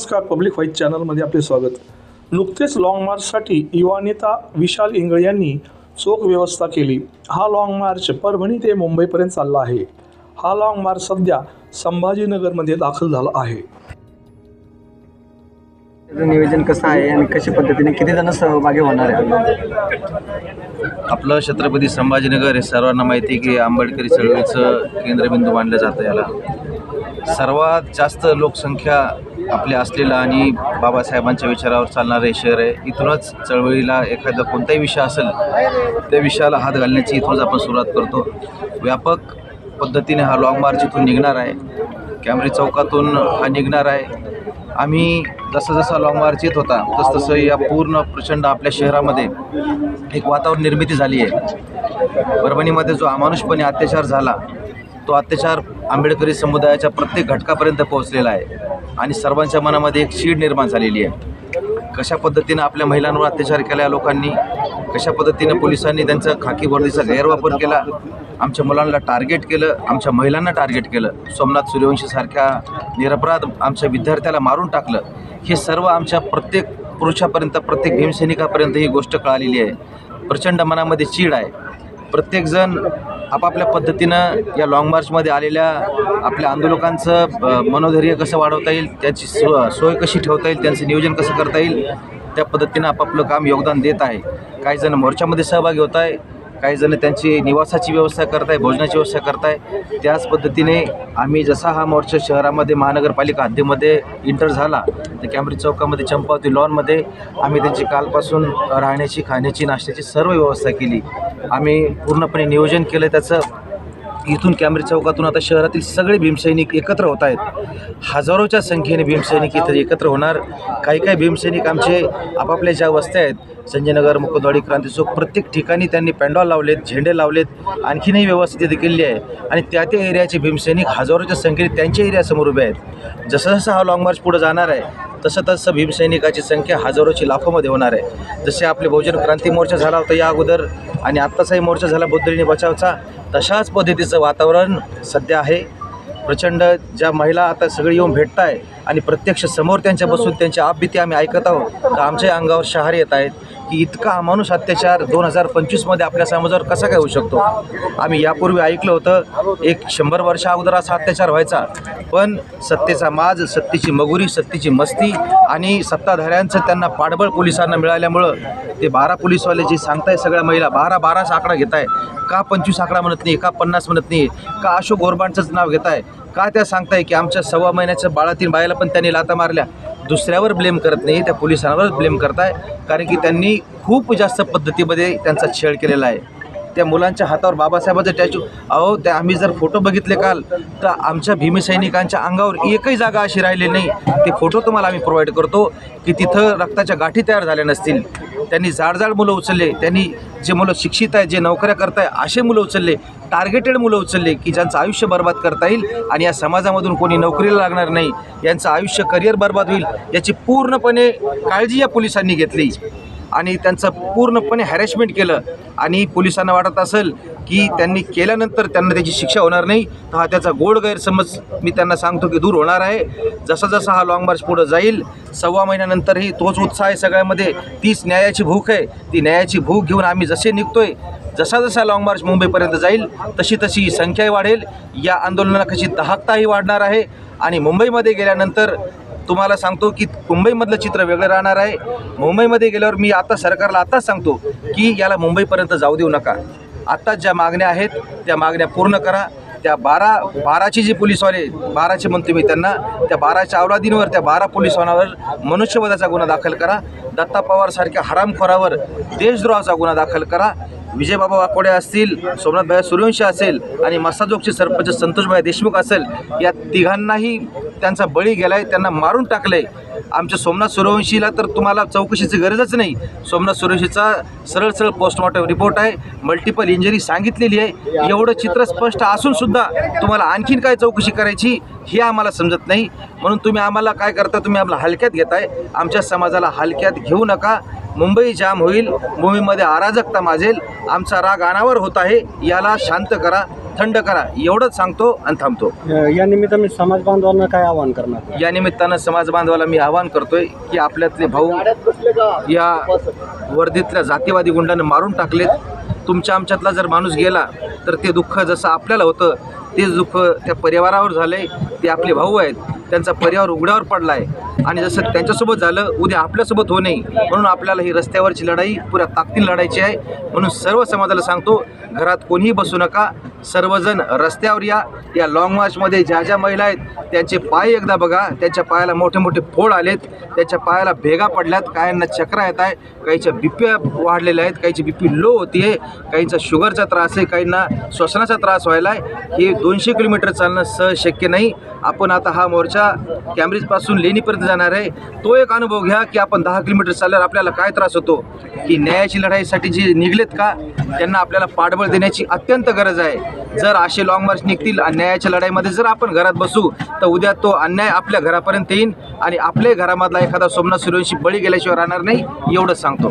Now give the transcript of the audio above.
नमस्कार public vice चॅनलमध्ये आपले स्वागत. नुकतेच लाँग मार्चसाठी युवा नेता विशाल इंगळे यांनी चोख व्यवस्था केली. हा लाँग मार्च परभणी ते मुंबईपर्यंत चालला आहे. हा लाँग मार्च सध्या संभाजीनगरमध्ये दाखल झाला आहे. त्याचं नियोजन कसं आहे आणि कशा पद्धतीने किती जण सहभागी होणार आहे आपलं छत्रपती संभाजीनगर हे सर्वांना माहिती आहे की आंबेडकरी चळवळीचं केंद्रबिंदू मानलं जातं याला. सर्वात जास्त लोकसंख्या आपले असलेला आणि बाबासाहेबांच्या विचारावर चालणारं हे शहर आहे. इथूनच चळवळीला एखादा कोणताही विषय असेल त्या विषयाला हात घालण्याची इथूनच आपण सुरुवात करतो. व्यापक पद्धतीने हा लाँग मार्च इथून निघणार आहे. कॅमरी चौकातून हा निघणार आहे. आम्ही जसं जसा लाँग मार्च येत होता तसतसं या पूर्ण प्रचंड आपल्या शहरामध्ये एक वातावरण निर्मिती झाली आहे. परभणीमध्ये जो अमानुषपणे अत्याचार झाला तो अत्याचार आंबेडकरी समुदायाच्या प्रत्येक घटकापर्यंत पोहोचलेला आहे आणि सर्वांच्या मनामध्ये एक चीड निर्माण झालेली आहे. कशा पद्धतीनं आपल्या महिलांवर अत्याचार केला या लोकांनी? कशा पद्धतीनं पोलिसांनी त्यांचा खाकी वर्दीचा गैरवापर केला? आमच्या मुलांना टार्गेट केलं आमच्या महिलांना टार्गेट केलं. सोमनाथ सूर्यवंशीसारख्या निरपराध आमच्या विद्यार्थ्याला मारून टाकलं. हे सर्व आमच्या प्रत्येक पुरुषापर्यंत प्रत्येक भीमसैनिकापर्यंत ही गोष्ट कळालेली आहे. प्रचंड मनामध्ये चीड आहे. प्रत्येकजण आपापल्या पद्धतीनं या लाँग मार्चमध्ये आलेल्या आपल्या आंदोलकांचं मनोधैर्य कसं वाढवता येईल त्याची सो सोय कशी ठेवता येईल त्यांचं नियोजन कसं करता येईल त्या पद्धतीनं आपापलं काम योगदान देत आहे. काही जण मोर्चामध्ये सहभागी होत आहे काही जण त्यांची निवासाची व्यवस्था करताय भोजनाची व्यवस्था करताय. त्याच पद्धतीने आम्ही जसा हा मोर्चा शहरामध्ये महानगरपालिका हद्दीमध्ये इंटर झाला तर कॅम्ब्रिज चौकामध्ये चंपावती लॉनमध्ये आम्ही त्यांची कालपासून राहण्याची खाण्याची नाश्त्याची सर्व व्यवस्था केली. आम्ही पूर्णपणे नियोजन केलं त्याचं. इथून कॅम्ब्रिज चौकातून आता शहरातील सगळे भीमसैनिक एकत्र होत आहेत. हजारोच्या संख्येने भीमसैनिक इथं एकत्र होणार. काही काही भीमसैनिक आमचे आपापल्या ज्या वस्त्या आहेत संजयनगर मुकुंदवाडी क्रांती चौक प्रत्येक ठिकाणी त्यांनी पॅन्डॉल लावलेत झेंडे लावलेत आणखीनही व्यवस्थित तिथे केलेली आहे. आणि त्या त्या एरियाचे भीमसैनिक हजारोच्या संख्येने त्यांच्या एरियासमोर उभे आहेत. जसं जसं हा लाँग मार्च पुढे जाणार आहे तसं तसं भीमसैनिकाची संख्या हजारोची लाखोमध्ये होणार आहे. जसे आपले बहुजन क्रांती मोर्चा झाला होता या अगोदर आणि आत्ताचाही मोर्चा झाला बुद्धिनी बचावचा तशाच पद्धतीचं वातावरण सध्या आहे. प्रचंड ज्या महिला आता सगळे येऊन भेटत आहे आणि प्रत्यक्ष समोर त्यांच्या बसून त्यांची आपबीती आम्ही ऐकत आहोत. तर आमच्या अंगावर शहारे येत आहेत. की इतका अमानुष अत्याचार दोन हजार पंचवीसमध्ये आपल्या समाजावर कसा काय होऊ शकतो? आम्ही यापूर्वी ऐकलं होतं एक शंभर वर्षा अगोदर असा अत्याचार व्हायचा. पण सत्तेचा माज सत्तेची मगुरी सत्तेची मस्ती आणि सत्ताधाऱ्यांचं त्यांना पाठबळ पोलिसांना मिळाल्यामुळं ते बारा पोलीसवाले जे सांगताय सगळ्या महिला बारा बाराचा आकडा घेत आहे का पंचवीस आकडा म्हणत नाही का पन्नास म्हणत नाही का अशोक गोरबांचंच नाव घेत आहे का त्या सांगताय की आमच्या सव्वा महिन्याच्या बाळातील बायाला पण त्यांनी लाता मारल्या? दुसऱ्यावर ब्लेम करत नाही त्या पोलिसांवरच ब्लेम करत आहे कारण की त्यांनी खूप जास्त पद्धतीमध्ये त्यांचा छेड केलेला आहे. त्या मुलांच्या हातावर बाबासाहेबांचा स्टॅच्यू अहो त्या आम्ही जर फोटो बघितले काल तर आमच्या भीमसैनिकांच्या अंगावर एकही जागा अशी राहिली नाही. ते फोटो तुम्हाला आम्ही प्रोव्हाइड करतो की तिथं रक्ताच्या गाठी तयार झाल्या नसतील. त्यांनी जाडजाड मुलं उचलले. त्यांनी जे मुलं शिक्षित आहेत जे नोकऱ्या करत आहे असे मुलं उचलले. टार्गेटेड मुलं उचलले की ज्यांचं आयुष्य बर्बाद करता येईल आणि या समाजामधून कोणी नोकरीला लागणार नाही यांचं आयुष्य करिअर बर्बाद होईल याची पूर्णपणे काळजी या पोलिसांनी घेतली. आणि त्यांचं पूर्णपणे हॅरेसमेंट केलं. आणि पोलिसांना वाटत असेल की त्यांनी केल्यानंतर त्यांना त्याची शिक्षा होणार नाही तर हा त्याचा गोड गैरसमज मी त्यांना सांगतो की दूर होणार आहे. जसा जसा हा लाँग मार्च पुढं जाईल सव्वा महिन्यानंतरही तोच उत्साह आहे सगळ्यामध्ये. तीच न्यायाची भूक आहे. ती न्यायाची भूक घेऊन आम्ही जसे निघतोय जसा जसा लाँग मार्च मुंबईपर्यंत जाईल तशी तशी ही संख्याही वाढेल. या आंदोलनाला कशी दाहकताही वाढणार आहे. आणि मुंबईमध्ये गेल्यानंतर तुम्हाला सांगतो की मुंबईमधलं चित्र वेगळं राहणार आहे. मुंबईमध्ये गेल्यावर मी आता सरकारला आताच सांगतो की याला मुंबईपर्यंत जाऊ देऊ नका. आत्ताच ज्या मागण्या आहेत त्या मागण्या पूर्ण करा. त्या बारा बाराचे जी पोलीसवाले बाराचे म्हणतो मी त्यांना त्या बाराच्या अवलादींवर त्या बारा पोलिसवानावर मनुष्यवधाचा गुन्हा दाखल करा. दत्ता पवारसारख्या हरामखोरावर देशद्रोहाचा गुन्हा दाखल करा. विजयबाबा वाकोडे असतील सोमनाथभाई सूर्यवंशी असेल आणि मसाजोगचे सरपंच संतोषभाई देशमुख असेल या तिघांनाही त्यांचा बळी गेलाय त्यांना मारून टाकलंय. आमच्या सोमनाथ सूर्यवंशीला तर तुम्हाला चौकशीची गरजच नाही. सोमनाथ सूर्यवंशीचा सरळ सरळ पोस्टमॉर्टम रिपोर्ट आहे. मल्टिपल इंजरी सांगितलेली आहे. एवढं चित्र स्पष्ट असून सुद्धा तुम्हाला आणखीन काय चौकशी करायची हे आम्हाला समजत नाही. म्हणून तुम्ही आम्हाला काय करता तुम्ही आम्हाला हलक्यात घेताय. आमच्या समाजाला हलक्यात घेऊ नका. मुंबई जाम होईल. मुंबईमध्ये अराजकता माजेल. आमचा राग अनावर होत आहे. याला शांत करा. थंड करा एवढंच सांगतो आणि थांबतो. या निमित्ताने समाज बांधवांना काय आवाहन करणार? या निमित्तानं समाज बांधवाला मी आवाहन करतोय की आपल्यातले भाऊ या वर्दीतल्या जातीवादी गुंडाने मारून टाकलेत. तुमच्या आमच्यातला जर माणूस गेला तर ते दुःख जसं आपल्याला होतं तेच दुःख त्या परिवारावर झालंय ते आपले भाऊ आहेत. त्यांचा परिवार उघड्यावर पडला आहे आणि जसं त्यांच्यासोबत झालं उद्या आपल्यासोबत होऊ नये. म्हणून आपल्याला ही रस्त्यावरची लढाई पुऱ्या ताकदीने लढायची आहे. म्हणून सर्व समाजाला सांगतो घरात कोणीही बसू नका. सर्वजण रस्त्यावर या. या लाँग मार्चमध्ये ज्या ज्या महिला आहेत त्यांचे पाय एकदा बघा. त्यांच्या पायाला मोठे मोठे फोड आलेत. त्याच्या पायाला भेगा पडल्यात. काहींना चक्रा येत आहे. काहीच्या बिप्या वाढलेल्या आहेत. काहीची बीपी लो होती आहे काहींचा शुगरचा त्रास आहे. काहींना श्वसनाचा त्रास व्हायला आहे हे दोनशे किलोमीटर चालणं सहज शक्य नाही. आपण आता हा मोर्चा कॅम्ब्रिजपासून लेणीपर्यंत जाणार आहे. तो एक अनुभव घ्या की आपण दहा किलोमीटर चालल्यावर आपल्याला काय त्रास होतो? की न्यायाची लढाईसाठी जे निघलेत का? त्यांना आपल्याला पाठबळ देण्याची अत्यंत गरज आहे. जर असे लाँग मार्च निघतील आणि न्यायाच्या लढाईमध्ये जर आपण घरात बसू तर उद्या तो अन्याय आपल्या घरापर्यंत येईल आणि आपल्या घरामधला एखादा सोमनाथ सूर्यवंशी बळी गेल्याशिवाय राहणार नाही एवढंच सांगतो.